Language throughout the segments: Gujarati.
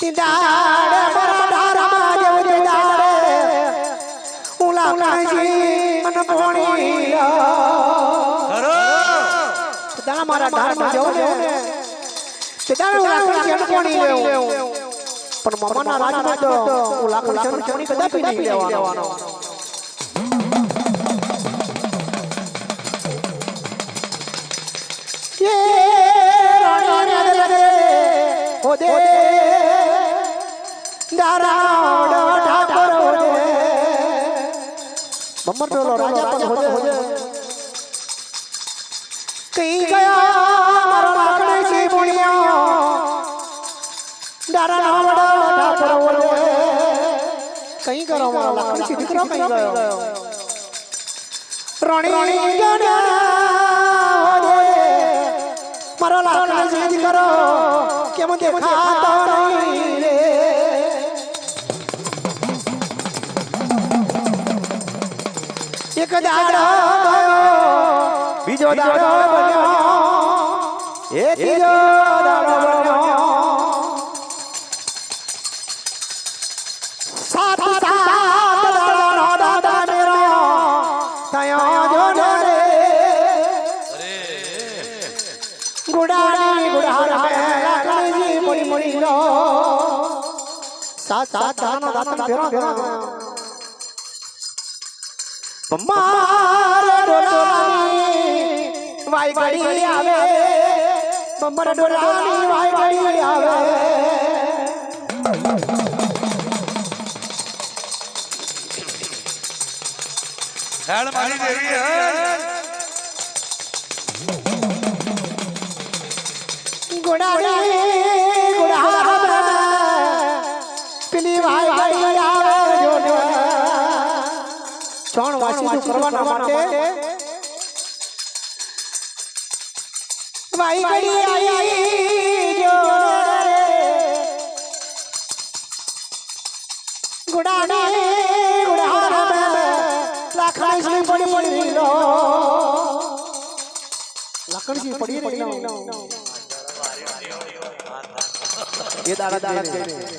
તિદાડે બરડારા જેવું તિદાડે ઉલા કાજી મન પોણી દાણા મારા ઢારમાં જવું ને તો સીતારામ ઠાકોર હોજે. બમ્મર ડોલો રાજા પણ હોજે. હોજે. કઈ ગયા મારો લાકડે છે બોણિયા. ડારા નામડો ઠાકોર હોજે. કઈ ગયો મારો લાકડે કેમ દેખાતો નહીં એક દાડો ગયો બીજો દાડો બન્યો એ ત્રીજો દાડો બન્યો સાત સાત દાડાનો દાદા મેરો થયો જો ને રે ગુડાની ગુડાડા લાકડીજી પડી પડી લો સાત સાત દાનો દાતન ફેરો બમ્માર ડોલાની વાઈ ગાડી આવે. બમ્માર ડોલાની વાઈ ગાડી આવે. હેડ મારી દેવી હેડ ગુડાની વાસી કરવાના માટે? ભાઈ ગાડી આઈ જો ગુડાની ગુડાડા લાખણી સી પડી પડી લો લાકડી સી પડી પડી લો એ દાડા દાડા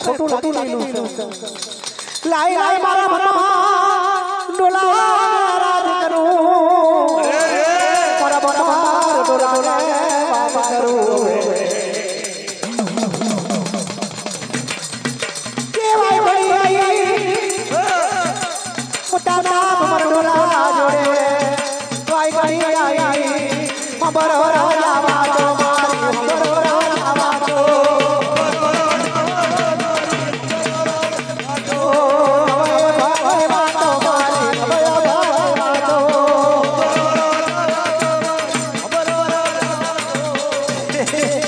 ખોટું લાગી નહીં લાઈ લાઈ મારા મનમાં ડોલા રાજ કરું Hey, hey, hey.